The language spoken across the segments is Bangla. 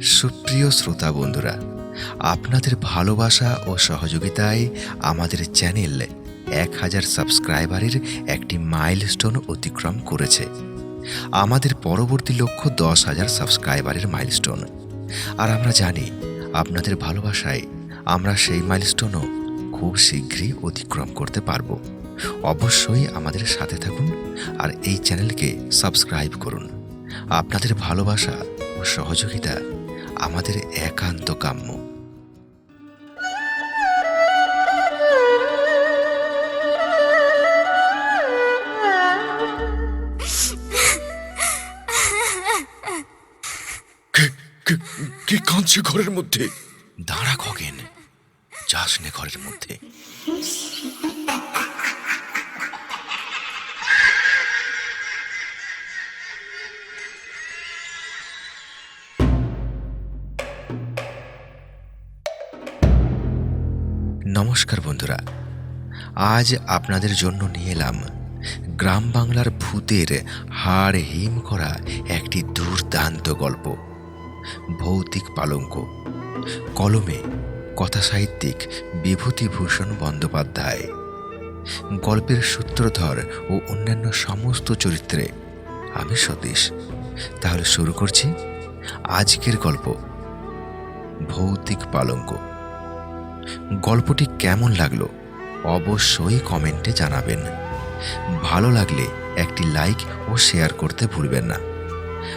সুপ্রিয় শ্রোতা বন্ধুরা, আপনাদের ভালোবাসা ও সহযোগিতায় আমাদের চ্যানেল এক হাজার সাবস্ক্রাইবারের একটি মাইলস্টোন অতিক্রম করেছে। আমাদের পরবর্তী লক্ষ্য দশ হাজার সাবস্ক্রাইবারের মাইলস্টোন। আর আমরা জানি, আপনাদের ভালোবাসায় আমরা সেই মাইলস্টোনও খুব শীঘ্রই অতিক্রম করতে পারব। অবশ্যই আমাদের সাথে থাকুন আর এই চ্যানেলকে সাবস্ক্রাইব করুন। আপনাদের ভালোবাসা ও সহযোগিতা আমাদের একান্ত কাম্য। কে কাঁদছে ঘরের মধ্যে? দাঁড়া খগেন যাস নে ঘরের মধ্যে। নমস্কার বন্ধুরা। আজ আপনাদের জন্য নিয়ে এলাম গ্রাম বাংলার ভূতের হাড় হিম করা একটি দুর্দান্ত গল্প। ভৌতিক পালঙ্ক। কলমে কথা সাহিত্যিক বিভূতিভূষণ বন্দ্যোপাধ্যায়। গল্পের সূত্রধর ও অন্যান্য সমস্ত চরিত্রে আমি সতীশ। তাহলে শুরু করছি আজকের গল্প। ভৌতিক পালঙ্ক। গল্পটি কেমন লাগল অবশ্যই কমেন্টে জানাবেন। ভালো লাগলে একটি লাইক ও শেয়ার করতে ভুলবেন না।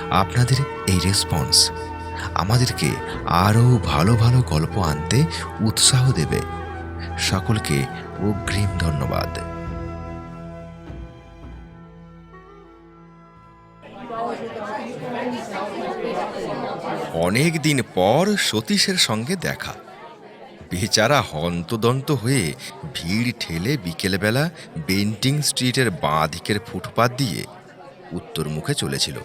আপনাদের এই রেসপন্স আমাদেরকে আরও ভালো ভালো গল্প আনতে উৎসাহ দেবে। সকলকে অগ্রিম ধন্যবাদ। অনেক দিন পর সতীশের সঙ্গে দেখা। বেচারা হন্তদন্ত হয়ে ভিড় ঠেলে বিকেলবেলা বেন্টিং স্ট্রিটের বাঁ দিকের ফুটপাত দিয়ে উত্তর মুখে চলেছিল।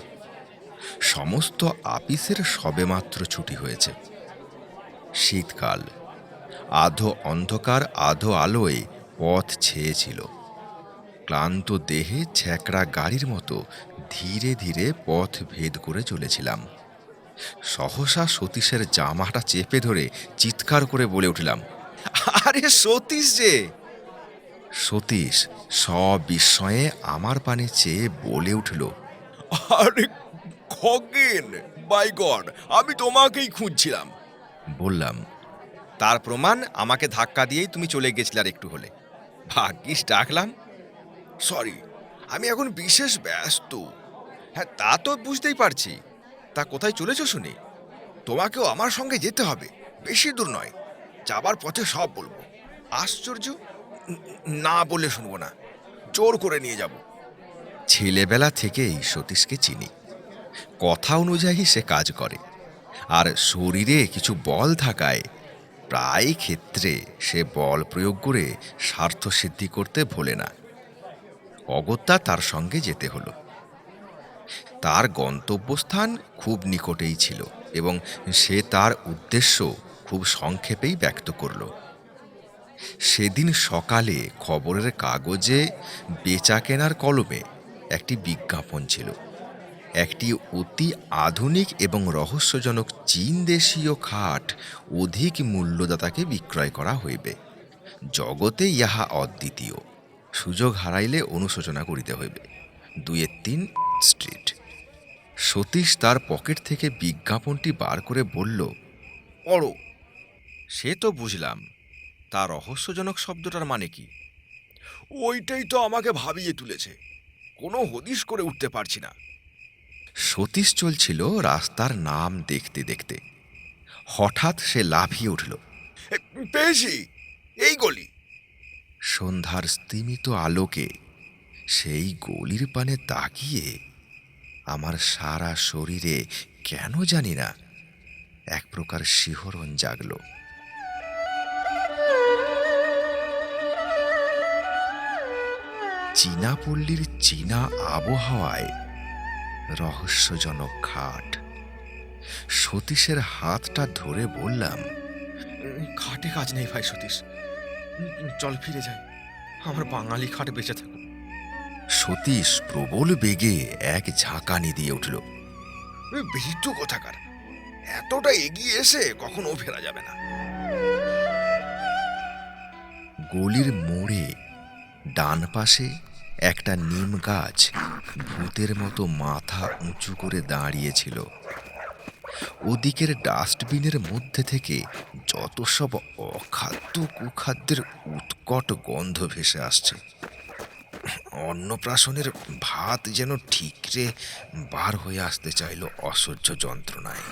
সমস্ত আপিসের সবেমাত্র ছুটি হয়েছে। শীতকাল, আধো অন্ধকার, আধো আলোয় পথ ছেয়েছিল। ক্লান্ত দেহে ছ্যাকড়া গাড়ির মতো ধীরে ধীরে পথ ভেদ করে চলেছিলাম। সহসা সতীশের জামাটা চেপে ধরে চিৎকার করে বলে উঠলাম, আরে সতীশ যে! সতীশ সবিস্ময়ে আমার পানে চেয়ে বলে উঠল, আরে খগেন বাই গড আমি তোমাকেই খুঁজছিলাম। বললাম, তার প্রমাণ আমাকে ধাক্কা দিয়েই তুমি চলে গেছিলে আর একটু হলে। ভাগ্যিস ডাকলাম, সরি, আমি এখন বিশেষ ব্যস্ত। হ্যাঁ তা তো বুঝতেই পারছি। কোথায় চলেছ শুনি? তোমাকেও আমার সঙ্গে যেতে হবে। বেশি দূর নয়। যাবার পথে সব বলব। আশ্চর্য? না বলে শুনব না। জোর করে নিয়ে যাব। ছেলেবেলা থেকেই সতীশকে চিনি। কথা অনুযায়ী সে কাজ করে। আর শরীরে কিছু বল থাকায় প্রায় ক্ষেত্রে সে বল প্রয়োগ করে স্বার্থ সিদ্ধি করতে ভোলে না। অগত্যা তার সঙ্গে যেতে হলো। তার গন্তব্যস্থান খুব নিকটেই ছিল এবং সে তার উদ্দেশ্য খুব সংক্ষেপেই ব্যক্ত করল। সেদিন সকালে খবরের কাগজে বেচা কেনার কলমে একটি বিজ্ঞাপন ছিল। একটি অতি আধুনিক এবং রহস্যজনক চীন দেশীয় খাট অধিক মূল্যদাতাকে বিক্রয় করা হইবে। জগতে ইহা অদ্বিতীয়। সুযোগ হারাইলে অনুশোচনা করিতে হইবে। দুয়ের তিন স্ট্রিট। সতীশ তার পকেট থেকে বিজ্ঞাপনটি বার করে বলল, পড়ো। সে তো বুঝলাম, তা রহস্যজনক শব্দটার মানে কি? ওইটাই তো আমাকে ভাবিয়ে তুলেছে। কোনো হদিশ করে উঠতে পারছি না। সতীশ চলছিল রাস্তার নাম দেখতে দেখতে। হঠাৎ সে লাফিয়ে উঠল পেয়েছি। এই গলি। সন্ধ্যার স্তিমিত আলোকে সেই গলির পানে তাকিয়ে আমার সারা শরীরে, কেন জানি না, এক প্রকার শিহরণ জাগল। চীনাপল্লীর চীনা আবহাওয়ায় রহস্যজনক খাট। সতীশের হাতটা ধরে বললাম খাটে কাজ নেই ভাই সতীশ। চল ফিরে যাই। আমার বাঙালি খাট বেঁচে থাকুক। সতীশ প্রবল বেগে এক ঝাঁকানি দিয়ে উঠল। ভীতু কোথাকার? এতটা এগিয়ে এসে কখনো ফেরা যাবে না। গলির মোড়ে ডান পাশে একটা নিম গাছ ভূতের মতো মাথা উঁচু করে দাঁড়িয়েছিল। ওদিকের ডাস্টবিনের মধ্যে থেকে যত সব অখাদ্য কুখাদ্যের উৎকট গন্ধ ভেসে আসছে। অন্নপ্রাশনের ভাত যেন ঠিকরে বার হয়ে আসতে চাইল অসহ্য যন্ত্রণায়।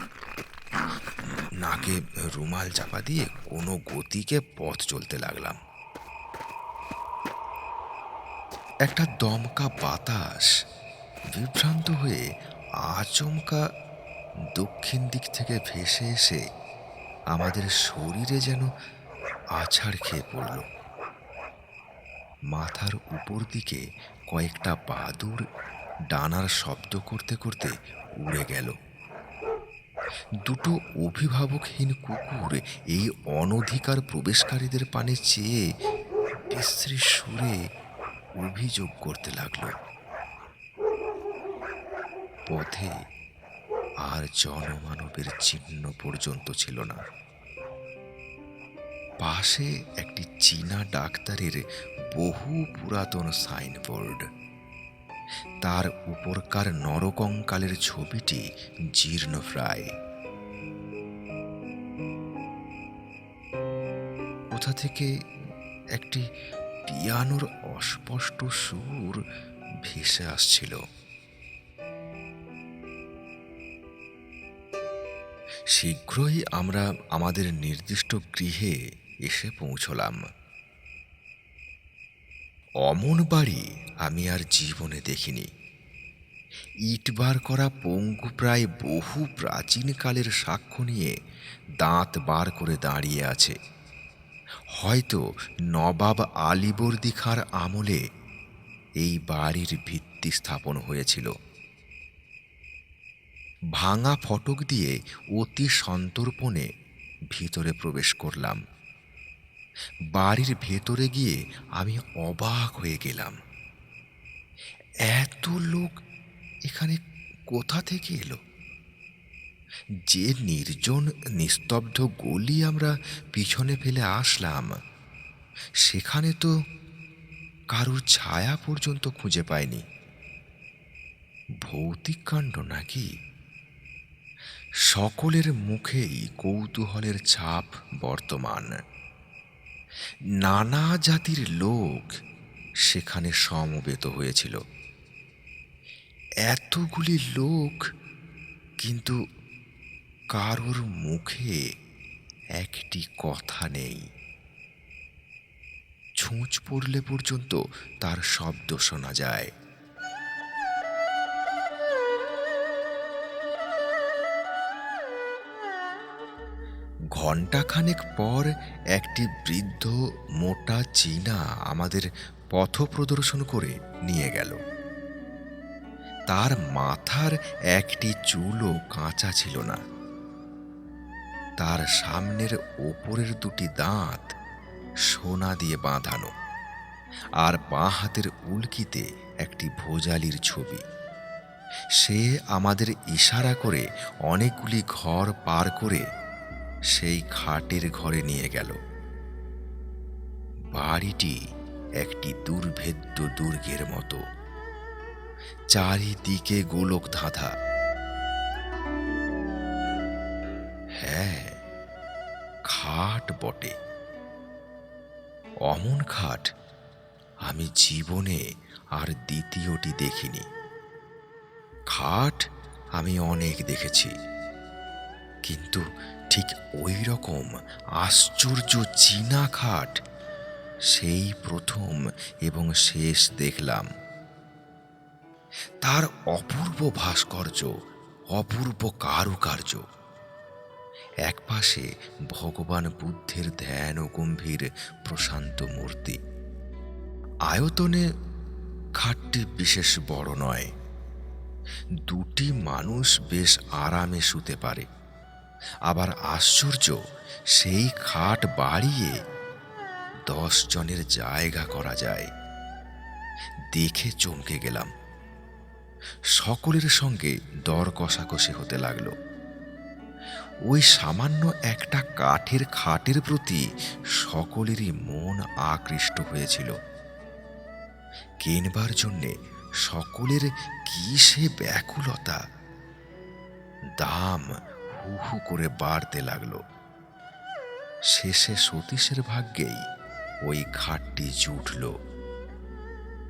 নাকে রুমাল চাপা দিয়ে কোনো গতিকে পথ চলতে লাগলাম। একটা দমকা বাতাস বিভ্রান্ত হয়ে আচমকা দক্ষিণ দিক থেকে ভেসে এসে আমাদের শরীরে যেন আছাড় খেয়ে পড়ল। মাথার উপর দিকে কয়েকটা বাদুর ডানার শব্দ করতে করতে উড়ে গেল। দুটো অভিভাবকহীন কুকুর এই অনধিকার প্রবেশকারীদের পানে চেয়ে বিশ্রী সুরে অভিযোগ করতে লাগল। পথে আর জনমানবের চিহ্ন পর্যন্ত ছিল না। পাশে একটি চীনা ডাক্তারের বহু পুরাতন সাইনবোর্ড। তার উপরকার নরকঙ্কালের ছবিটি জীর্ণ প্রায়। কোথা থেকে একটি পিয়ানোর অস্পষ্ট সুর ভেসে আসছিল। শীঘ্রই আমরা আমাদের নির্দিষ্ট গৃহে এসে পৌঁছলাম। অমন বাড়ি আমি আর জীবনে দেখিনি। ইট বার করা পঙ্গু প্রায় বহু প্রাচীনকালের সাক্ষ্য নিয়ে দাঁত বার করে দাঁড়িয়ে আছে। হয়তো নবাব আলীবর্দী খাঁর আমলে এই বাড়ির ভিত্তি স্থাপন হয়েছিল। ভাঙা ফটক দিয়ে অতি সন্তর্পণে ভিতরে প্রবেশ করলাম। বাড়ির ভেতরে গিয়ে আমি অবাক হয়ে গেলাম। এত লোক এখানে কোথা থেকে এলো? যে নির্জন নিস্তব্ধ গলি আমরা পিছনে ফেলে আসলাম, সেখানে তো কারুর ছায়া পর্যন্ত খুঁজে পাইনি। ভৌতিক কাণ্ড নাকি? সকলের মুখেই কৌতূহলের ছাপ বর্তমান। নানা জাতির লোক সেখানে সমবেত হয়েছিল। এতগুলি লোক কিন্তু কারোর মুখে একটি কথা নেই। ছুঁচ পড়লে পর্যন্ত তার শব্দ শোনা যায়। ঘণ্টাখানেক পর একটি বৃদ্ধ মোটা চীনা আমাদের পথ প্রদর্শন করে নিয়ে গেল। তার মাথার একটি চুলও কাঁচা ছিল না। তার সামনের ওপরের দুটি দাঁত সোনা দিয়ে বাঁধানো আর বাঁ হাতের উল্কিতে একটি ভোজালির ছবি। সে আমাদের ইশারা করে অনেকগুলি ঘর পার করে সেই খাটের ঘরে নিয়ে গেল। বাড়িটি একটি দুর্ভেদ্য দুর্গের মতো। চারিদিকে গোলক ধাঁধা হ্যাঁ খাট বটে। অমন খাট আমি জীবনে আর দ্বিতীয়টি দেখিনি। খাট আমি অনেক দেখেছি। কিন্তু ঠিক ওই রকম আশ্চর্য চীনা খাট। সেই প্রথম এবং শেষ দেখলাম। তার অপূর্ব ভাস্কর্য, অপূর্ব কারুকার্য। একপাশে ভগবান বুদ্ধের ধ্যান ও গম্ভীর প্রশান্ত মূর্তি। আয়তনে খাটটি বিশেষ বড় নয়। দুটি মানুষ বেশ আরামে শুতে পারে। আবার আশ্চর্য, সেই খাট বাড়িয়ে দশ জনের জায়গা করা যায়। দেখে চমকে গেলাম। সকলের সঙ্গে দর কষাকষি হতে লাগল। ওই সামান্য একটা কাঠের খাটের প্রতি সকলেরই মন আকৃষ্ট হয়েছিল। কেনবার জন্যে সকলের কি সে ব্যাকুলতা? দাম হু হু করে বাড়তে লাগল। শেষে সতীশের ভাগ্যেই ওই খাটটি জুটল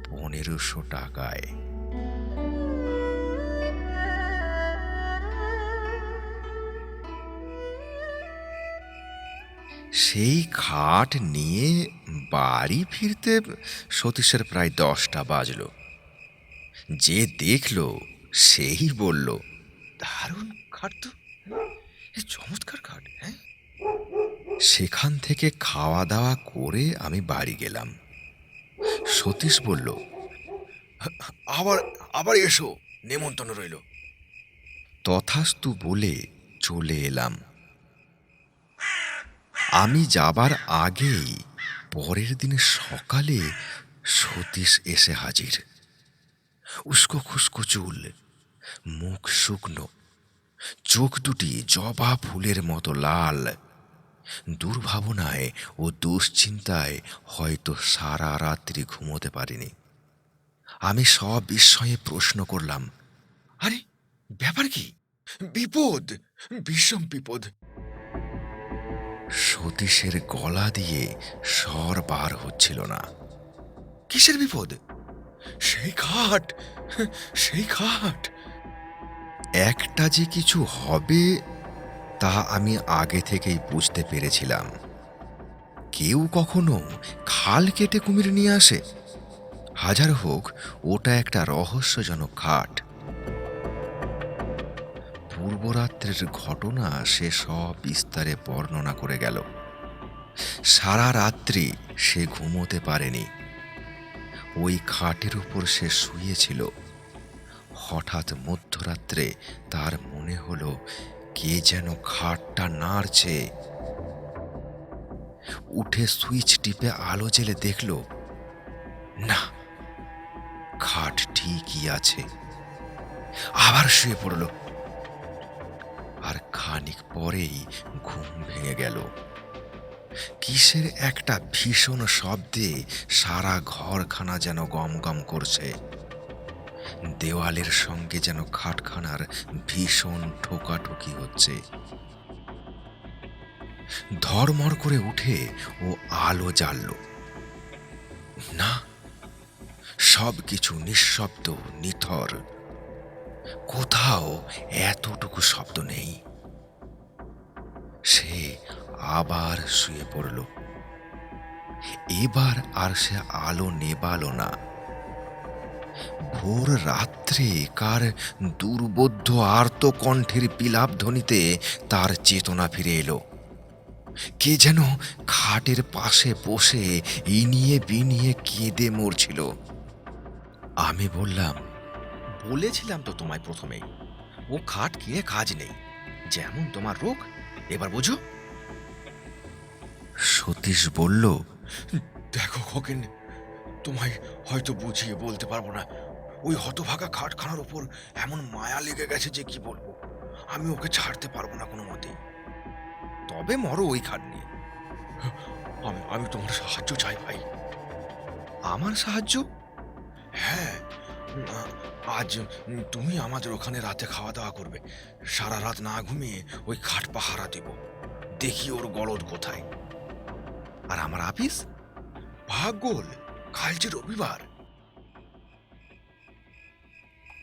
পনেরোশো টাকায়। সেই খাট নিয়ে বাড়ি ফিরতে সতীশের প্রায় দশটা বাজল। যে দেখল, সেই বলল, দারুণ খাট তো। চমৎকার খাট হ্যাঁ? সেখান থেকে খাওয়া দাওয়া করে আমি বাড়ি গেলাম। সতীশ বলল, আবার আবার এসো, নেমন্তন্ন রইল। তথাস্তু বলে চলে এলাম। আমি যাবার আগেই পরের দিন সকালে সতীশ এসে হাজির। উস্কো খুস্কো চুল, মুখ শুকনো চোখ দুটি জবা ফুলের মতো লাল। দুর্ভাবনায় ও দুশ্চিন্তায় হয়তো সারা রাত্রি ঘুমোতে পারিনি। আমি সব বিস্ময়ে প্রশ্ন করলাম, আরে, ব্যাপার কি? বিপদ বিষম বিপদ। সতীশের গলা দিয়ে স্বর বার হচ্ছিল না। কিসের বিপদ? সেই খাট সেই খাট একটা যে কিছু হবে, তা আমি আগে থেকেই বুঝতে পেরেছিলাম। কেউ কখনো খাল কেটে কুমির নিয়ে আসে। হাজার হোক, ওটা একটা রহস্যজনক খাট। পূর্বরাত্রের ঘটনা সে সব বিস্তারে বর্ণনা করে গেল। সারা রাত্রি সে ঘুমোতে পারেনি। ওই খাটের উপর সে শুয়েছিল। হঠাৎ মধ্যরাত্রে তার মনে হলো, কে যেন খাটটা নাড়ছে। উঠে সুইচ টিপে আলো জেলে দেখল, না, খাট ঠিকই আছে। আবার শুয়ে পড়ল। আর খানিক পরেই ঘুম ভেঙে গেল। কিসের একটা ভীষণ শব্দে সারা ঘরখানা যেন গম গম করছে। দেওয়ালের সঙ্গে যেন খাটখানার ভীষণ ঠোকাঠুকি হচ্ছে। ধর্মর করে উঠে ও আলো জ্বালল। না সব কিছু নিঃশব্দ, নিথর। কোথাও এতটুকু শব্দ নেই। সে আবার শুয়ে পড়ল। এবার আর সে আলো নেবালো না। ভোর রাত্রে কার দুর্বোধ্য আর্ত কণ্ঠের বিলাপ ধ্বনিতে তার চেতনা ফিরে এলো। কে যেন খাটের পাশে বসে ইনিয়ে বিনিয়ে কেঁদে মরছিল। আমি বললাম, বলেছিলাম তো তোমায় প্রথমেই, ও খাট কিনে কাজ নেই, যেমন তোমার রোগ, এবার বোঝো। সতীশ বলল, দেখো খোকেন তোমায় হয়তো বুঝিয়ে বলতে পারব না। ওই হতভাগা খাটখানার ওপর এমন মায়া লেগে গেছে যে কি বলব? আমি ওকে ছাড়তে পারব না কোনো মতেই। তবে মরো ওই খাট নিয়ে। আমি আমি তোমার সাহায্য চাই ভাই। আমার সাহায্য? হ্যাঁ। আজ তুমি আমাদের ওখানে রাতে খাওয়া দাওয়া করবে। সারা রাত না ঘুমিয়ে ওই খাট পাহারা দেব। দেখি ওর গলদ কোথায়। আর আমার আপিস? ভাগ্যল কাল যে রবিবার।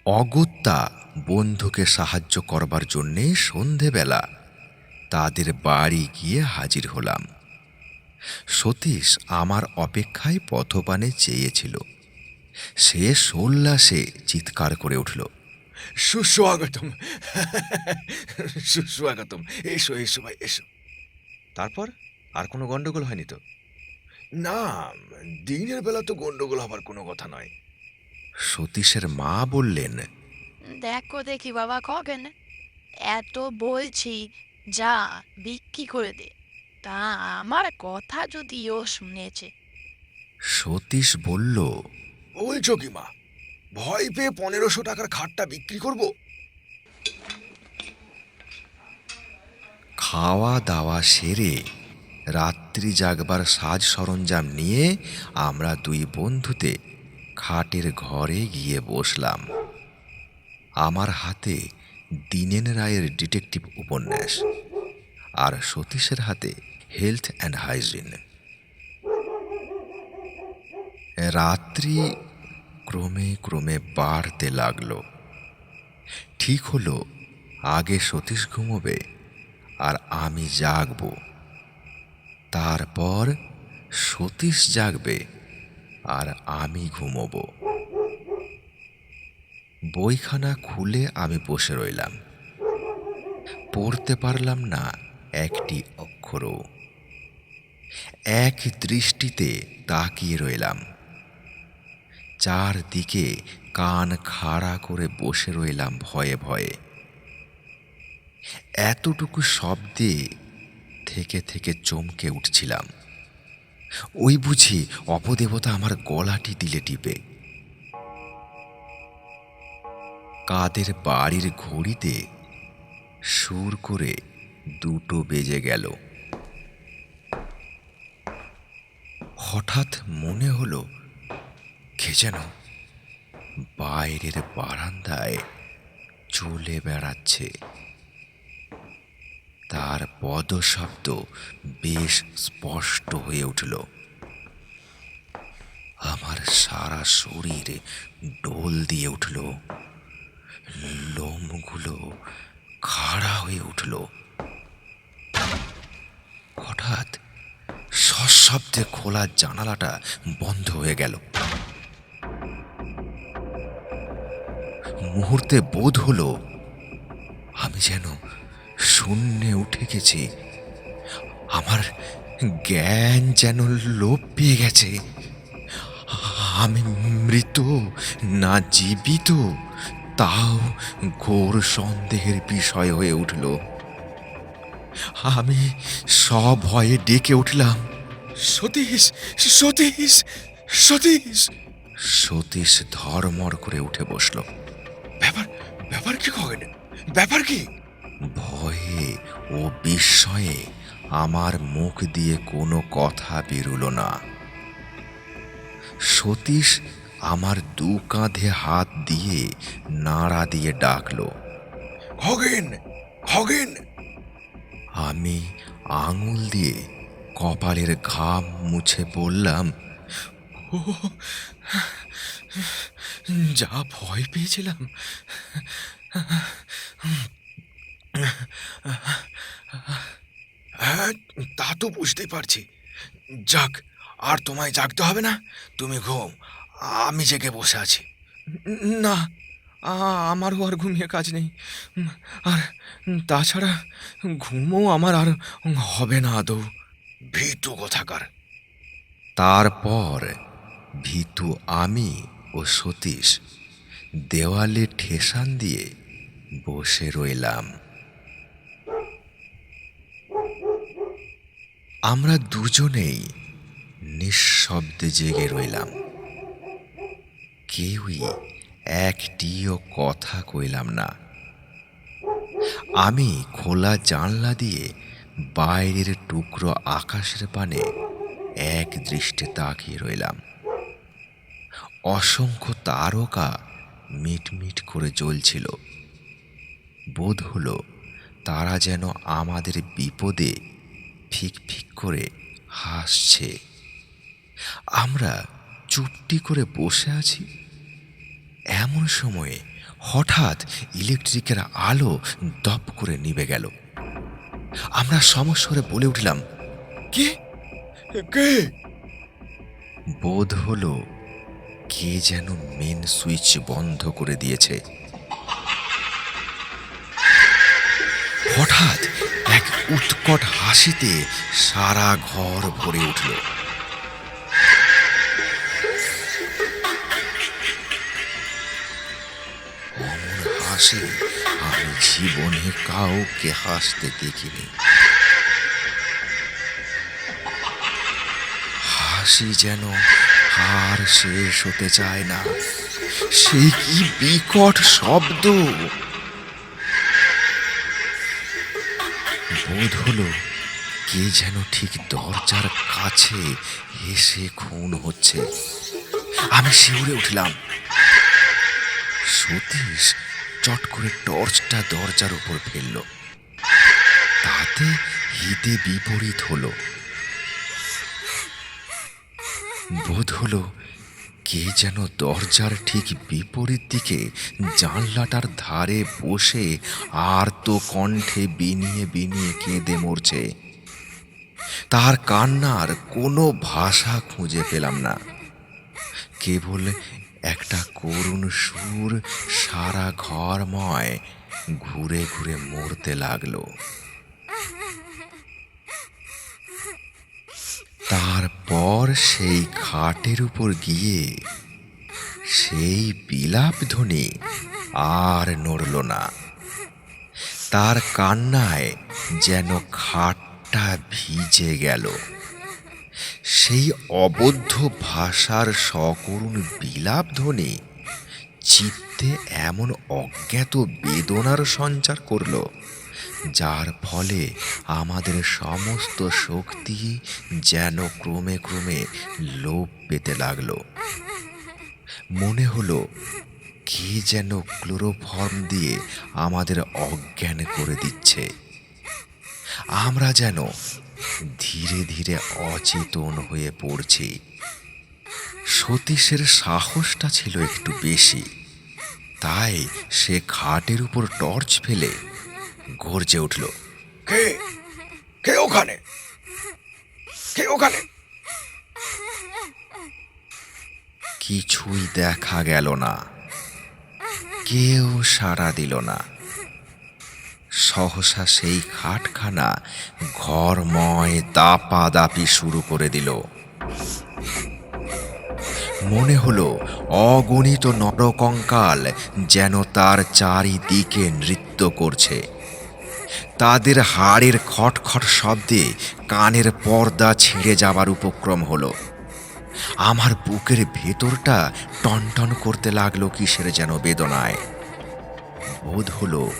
অগত্যা বন্ধুকে সাহায্য করবার জন্যে সন্ধেবেলা তাদের বাড়ি গিয়ে হাজির হলাম। সতীশ আমার অপেক্ষায় পথপানে চেয়েছিল। সে সোল্লাসে চিৎকার করে উঠল, সুস্বাগতম সুস্বাগতম, এসো এসো ভাই, এসো। তারপর আর কোনো গন্ডগোল হয়নি তো? না দিনের বেলা তো গন্ডগোল হবার কোনো কথা নয়। সতীশের মা বললেন দেখো দেখি বাবা খগেন এত বলছি যা বিক্রি করে দে তা আমার কথা যদি ও শুনেছে। সতীশ বলল বলছো কি মা ভয় পেয়ে পনেরোশো টাকার খাটটা বিক্রি করব? খাওয়া দাওয়া সেরে রাত্রি জাগবার সাজ সরঞ্জাম নিয়ে আমরা দুই বন্ধুতে খাটের ঘরে গিয়ে বসলাম। আমার হাতে দীনেন রায়ের ডিটেকটিভ উপন্যাস আর সতীশের হাতে হেলথ অ্যান্ড হাইজিন। রাত্রি ক্রমে ক্রমে বাড়তে লাগল। ঠিক হলো, আগে সতীশ ঘুমোবে আর আমি জাগব। তারপর সতীশ জাগবে আর আমি ঘুমোবো। বইখানা খুলে আমি বসে রইলাম। পড়তে পারলাম না একটি অক্ষরও। এক দৃষ্টিতে তাকিয়ে রইলাম। চারদিকে কান খাড়া করে বসে রইলাম ভয়ে ভয়ে। এতটুকু শব্দে থেকে থেকে চমকে উঠছিলাম। ওই বুঝি অপদেবতা আমার গলাটি দিলে টিপে। কাদের বাড়ির ঘড়িতে সুর করে দুটো বেজে গেল। হঠাৎ মনে হলো, কে যেন বাইরের বারান্দায় চলে বেড়াচ্ছে। তার পদশব্দ বেশ স্পষ্ট হয়ে উঠল। আমার সারা শরীর ডোল দিয়ে উঠল। লোমগুলো খাড়া হয়ে উঠল। হঠাৎ সশব্দে খোলা জানালাটা বন্ধ হয়ে গেল। মুহূর্তে বোধ হলো আমি যেন শূন্যে উঠে গেছি। আমার জ্ঞান যেন লোপ পেয়ে গেছে। আমি মৃত, না জীবিত, তাও ঘোর সন্দেহের বিষয় হয়ে উঠল। আমি সব ভয়ে ডেকে উঠলাম, সতীশ সতীশ সতীশ! সতীশ ধর্মর করে উঠে বসল। ব্যাপার ব্যাপার কি খগেন ব্যাপার কি? ভয়ে ও বিস্ময়ে আমার মুখ দিয়ে কোনো কথা বেরুলো না। সতীশ আমার দু কাঁধে হাত দিয়ে নাড়া দিয়ে ডাকল, খগেন খগেন! আমি আঙুল দিয়ে কপালের ঘাম মুছে বললাম, যা ভয় পেয়েছিলাম হ্যাঁ তা তো বুঝতেই পারছি। যাক, আর তোমায় জাগতে হবে না, তুমি ঘুম, আমি জেগে বসে আছি। না, আমারও আর ঘুমিয়ে কাজ নেই। আর তাছাড়া ঘুমও আমার আর হবে না, আদৌ। ভীতু কথাকার? তারপর ভীতু, আমি ও সতীশ দেওয়ালে ঠেসান দিয়ে বসে রইলাম। আমরা দুজনেই নিঃশব্দে জেগে রইলাম। কেউই একটিও কথা কইলাম না। আমি খোলা জানলা দিয়ে বাইরের টুকরো আকাশের পানে এক দৃষ্টে তাকিয়ে রইলাম। অসংখ্য তারকা মিটমিট করে জ্বলছিল। বোধ হলো তারা যেন আমাদের বিপদে ফিক ফিক করে হাসছে। আমরা চুপটি করে বসে আছি। এমন সময়ে হঠাৎ ইলেকট্রিকের আলো দপ করে নিভে গেল। আমরা সমস্বরে বলে উঠলাম, কে? কে? বোধ হলো কে যেন মেন সুইচ বন্ধ করে দিয়েছে। হঠাৎ এক উৎকট হাসিতে সারা ঘর ভরে উঠল। অমন হাসি আমি জীবনে কাউকে হাসতে দেখিনি। হাসি যেন আর শেষ হতে চায় না। সে কি বিকট শব্দ? বোধ হলো কে যেন ঠিক দরজার কাছে হেসে খুন হচ্ছে। আমি শিউরে উঠলাম। সতীশ চট করে টর্চটা দরজার উপর ফেলল। তাতে হিতে বিপরীত হলো। বোধ হলো কে যেন দরজার ঠিক বিপরীত দিকে জানলাটার ধারে বসে আর তো কণ্ঠে বিনিয়ে বিনিয়ে কেঁদে মরছে। তার কান্নার কোনো ভাষা খুঁজে পেলাম না। কেবল একটা করুণ সুর সারা ঘরময় ঘুরে ঘুরে মরতে লাগল। তারপর সেই খাটের উপর গিয়ে সেই বিলাপ ধ্বনি আর নড়ল না। তার কান্নায় যেন খাটটা ভিজে গেল। সেই অবদ্ধ ভাষার সকরুণ বিলাপ ধ্বনি চিত্তে এমন অজ্ঞাত বেদনার সঞ্চার করল, যার ফলে আমাদের সমস্ত শক্তি যেন ক্রমে ক্রমে লোপ পেতে লাগল। মনে হলো, কে যেন ক্লোরোফর্ম দিয়ে আমাদের অজ্ঞান করে দিচ্ছে। আমরা যেন ধীরে ধীরে অচেতন হয়ে পড়ছি। সতীশের সাহসটা ছিল একটু বেশি। তাই সে খাটের উপর টর্চ ফেলে গর্জে উঠল কে? কে ওখানে? কে ওখানে? কিছুই দেখা গেল না। কেউ সাড়া দিল না। সহসা সেই খাটখানা ঘরময় দাপাদাপি শুরু করে দিল। মনে হলো অগণিত নরকঙ্কাল যেন তার চারিদিকে নৃত্য করছে। তাদের হাড়ের খটখট শব্দে কানের পর্দা ছিঁড়ে যাবার উপক্রম হলো। আমার বুকের ভেতরটা টনটন করতে লাগল কিসের যেন বেদনায়। বোধ হলো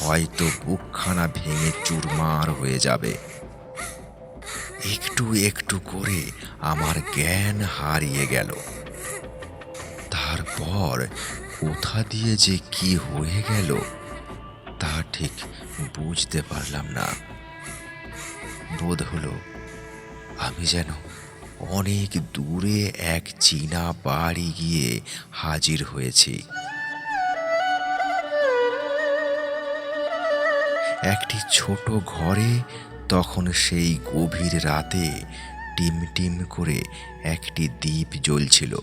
হয়তো বুকখানা ভেঙে চুরমার হয়ে যাবে। একটু একটু করে আমার জ্ঞান হারিয়ে গেল। তারপর কোথা দিয়ে যে কি হয়ে গেল, তা ঠিক বুঝতে পারলাম না। বোধ হলো আমি যেন অনেক দূরে এক চীনা বাড়ি গিয়ে হাজির হয়েছি। একটি ছোট ঘরে তখন সেই গভীর রাতে টিম টিম করে একটি দ্বীপ জ্বলছিল।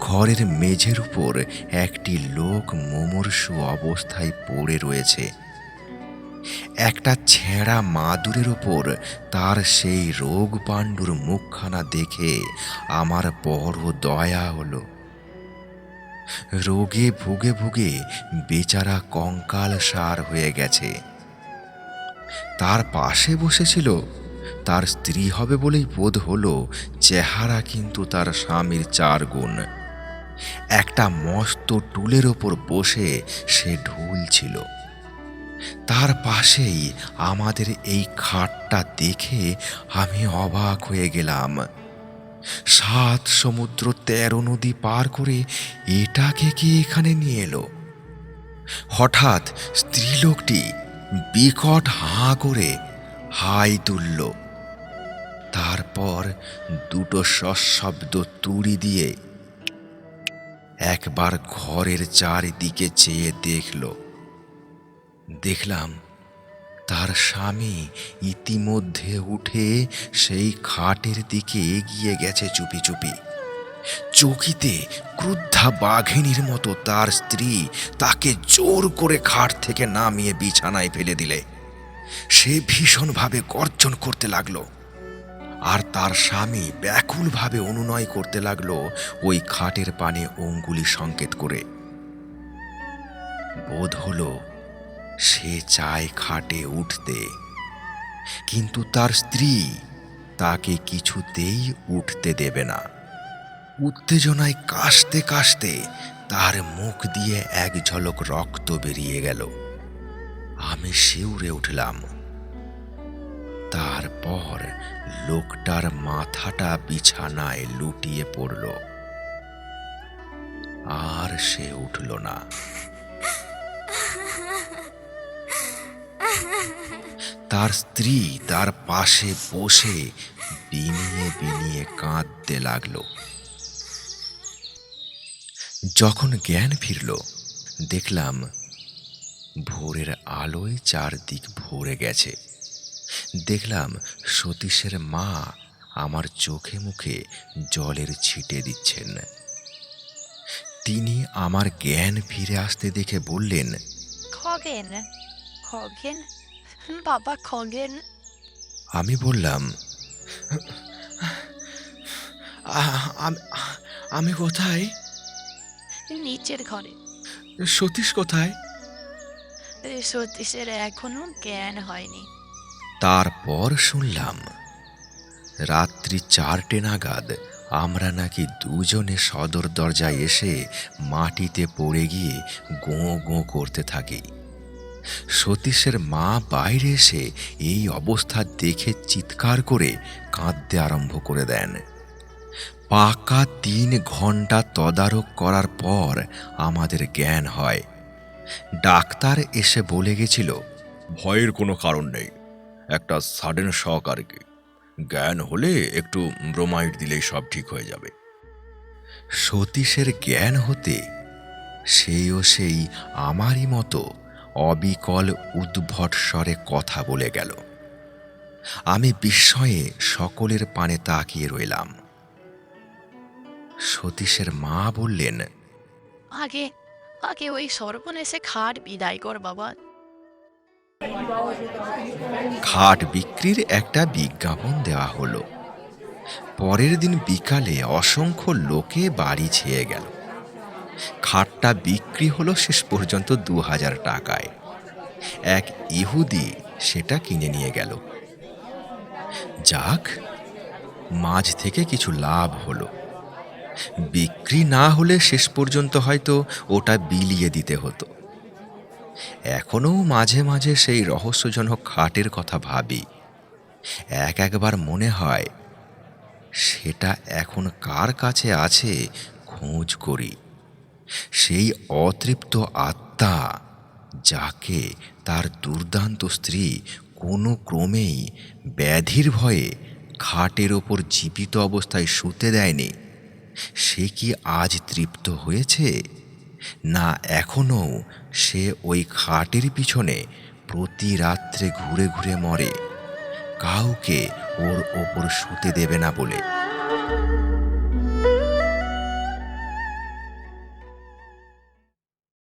ঘরের মেঝের উপর একটি লোক মোমর্ষু অবস্থায় পড়ে রয়েছে। একটা ছেঁড়া মাদুরের ওপর তার সেই রোগ পাণ্ডুর মুখখানা দেখে আমার বড় দয়া হলো। রোগে ভুগে ভুগে বেচারা কঙ্কাল সার হয়ে গেছে। তার পাশে বসেছিল, তার স্ত্রী হবে বলেই বোধ হলো চেহারা কিন্তু তার স্বামীর চার গুণ। একটা মস্ত টুলের ওপর বসে সে ঢুল ছিল। তার পাশেই আমাদের এই খাটটা দেখে আমি অবাক হয়ে গেলাম। সাত সমুদ্র তেরো নদী পার করে এটাকে কি এখানে নিয়ে এলো? হঠাৎ স্ত্রীলোকটি বিকট হাঁ করে হাই তুলল। তারপর দুটো সশব্দ তুড়ি দিয়ে একবার ঘরের চারিদিকে চেয়ে দেখল। দেখলাম তার স্বামী ইতিমধ্যে উঠে সেই খাটের দিকে এগিয়ে গেছে চুপি চুপি। চকিতে ক্রুদ্ধা বাঘিনীর মতো তার স্ত্রী তাকে জোর করে খাট থেকে নামিয়ে বিছানায় ফেলে দিলে। সে ভীষণভাবে গর্জন করতে লাগল। আর তার স্বামী ব্যাকুলভাবে অনুনয় করতে লাগল ওই খাটের পানে অঙ্গুলি সংকেত করে। বোধ হলো সে চায় খাটে উঠতে। কিন্তু তার স্ত্রী তাকে কিছুতেই উঠতে দেবে না। উত্তেজনায় কাশতে কাশতে তার মুখ দিয়ে এক ঝলক রক্ত বেরিয়ে গেল। আমি শিউরে উঠলাম। তারপর লোকটার মাথাটা বিছানায় লুটিয়ে পড়ল। আর সে উঠল না। তার স্ত্রী তার পাশে বসে বিনিয়ে বিনিয়ে কাঁদতে লাগল। যখন জ্ঞান ফিরল, দেখলাম ভোরের আলোয় চারদিক ভরে গেছে। দেখলাম সতীশের মা আমার চোখে মুখে জলের ছিটে দিচ্ছেন। তিনি আমার জ্ঞান ফিরে আসতে দেখে বললেন, খগেন খগেন বাবা খগেন আমি বললাম আমি কোথায়? নিচের ঘরে। সতীশ কোথায়? সতীশের এখনও জ্ঞান হয়নি। তারপর শুনলাম রাত্রি চারটে নাগাদ আমরা নাকি দুজনে সদর দরজায় এসে মাটিতে পড়ে গিয়ে গোঁ গোঁ করতে থাকি। সতীশের মা বাইরে এসে এই অবস্থা দেখে চিৎকার করে কাঁদতে আরম্ভ করে দেন। পাকা তিন ঘণ্টা তদারক করার পর আমাদের জ্ঞান হয়। ডাক্তার এসে বলে গেছিল, ভয়ের কোনো কারণ নেই। একটা সাডেন শখ আর কি। জ্ঞান হলে একটু ব্রোমাইড দিলেই সব ঠিক হয়ে যাবে। সতীশের জ্ঞান হতে সেও সেই আমারই মতো অবিকল উদ্ভট স্বরে কথা বলে গেল। আমি বিস্ময়ে সকলের পানে তাকিয়ে রইলাম। সতীশের মা বললেন আগে আগে ওই সর্বনেশে খাট বিদায় কর বাবা। খাট বিক্রির একটা বিজ্ঞাপন দেওয়া হলো। পরের দিন বিকালে অসংখ্য লোকে বাড়ি ছেয়ে গেল। খাটটা বিক্রি হলো শেষ পর্যন্ত দু হাজার টাকায়। এক ইহুদি সেটা কিনে নিয়ে গেল। যাক, মাঝ থেকে কিছু লাভ হলো। বিক্রি না হলে শেষ পর্যন্ত হয়তো ওটা বিলিয়ে দিতে হতো। এখনও মাঝে মাঝে সেই রহস্যজনক খাটের কথা ভাবি। এক একবার মনে হয়, সেটা এখন কার কাছে আছে খোঁজ করি। সেই অতৃপ্ত আত্মা যাকে তার দুর্দান্ত স্ত্রী কোনো ক্রমেই ব্যাধির ভয়ে খাটের ওপর জীবিত অবস্থায় শুতে দেয়নি, সে কি আজ তৃপ্ত হয়েছে? না, এখনও সে ওই খাটের পিছনে প্রতি রাত্রে ঘুরে ঘুরে মরে, কাউকে ওর ওপর শুতে দেবে না বলে।